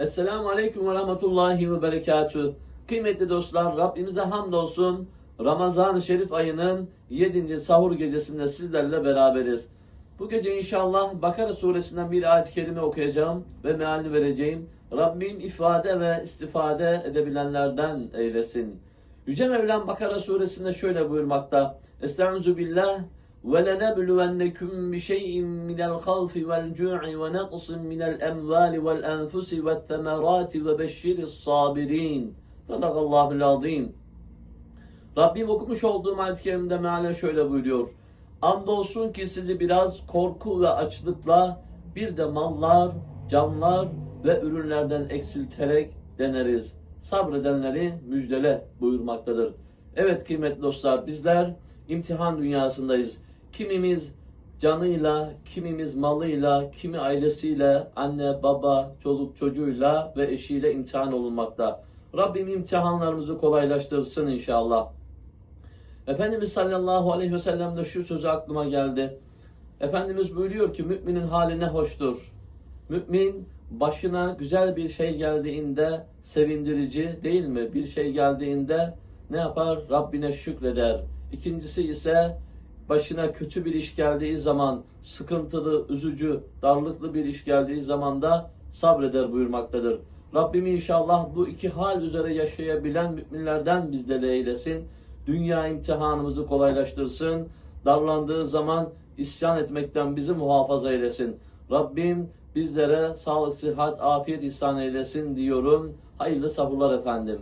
Esselamu Aleyküm ve Rahmetullahi ve Berekatü. Kıymetli dostlar, Rabbimize hamdolsun. Ramazan-ı Şerif ayının 7. sahur gecesinde sizlerle beraberiz. Bu gece inşallah Bakara suresinden bir ayet-i kerime okuyacağım ve mealini vereceğim. Rabbim ifade ve istifade edebilenlerden eylesin. Yüce Mevlam Bakara suresinde şöyle buyurmakta. Estaizu billah وَلَنَبْلُوَنَّكُمْ بِشَيْءٍ مِنَ الْخَوْفِ وَالْجُوعِ وَنَقْصٍ مِنَ الْأَمْوَالِ وَالْأَنْفُسِ وَالثَّمَرَاتِ وَبَشِّرِ الصَّابِرِينَ Sadakallahul azim. Rabbim okumuş olduğum ayet-i kerimde mealen şöyle buyuruyor. Andolsun ki sizi biraz korku ve açlıkla bir de mallar, canlar ve ürünlerden eksilterek deneriz. Sabredenleri müjdele buyurmaktadır. Evet kıymetli dostlar bizler imtihan dünyasındayız. Kimimiz canıyla, kimimiz malıyla, kimi ailesiyle, anne, baba, çoluk çocuğuyla ve eşiyle imtihan olunmakta. Rabbim imtihanlarımızı kolaylaştırsın inşallah. Efendimiz sallallahu aleyhi ve sellem de şu sözü aklıma geldi. Efendimiz buyuruyor ki müminin hali ne hoştur. Mümin başına güzel bir şey geldiğinde sevindirici değil mi? Bir şey geldiğinde ne yapar? Rabbine şükreder. İkincisi ise başına kötü bir iş geldiği zaman, sıkıntılı, üzücü, darlıklı bir iş geldiği zaman da sabreder buyurmaktadır. Rabbim inşallah bu iki hal üzere yaşayabilen müminlerden bizleri eylesin. Dünya imtihanımızı kolaylaştırsın. Darlandığı zaman isyan etmekten bizi muhafaza eylesin. Rabbim bizlere sağlık, sıhhat, afiyet ihsan eylesin diyorum. Hayırlı sabırlar efendim.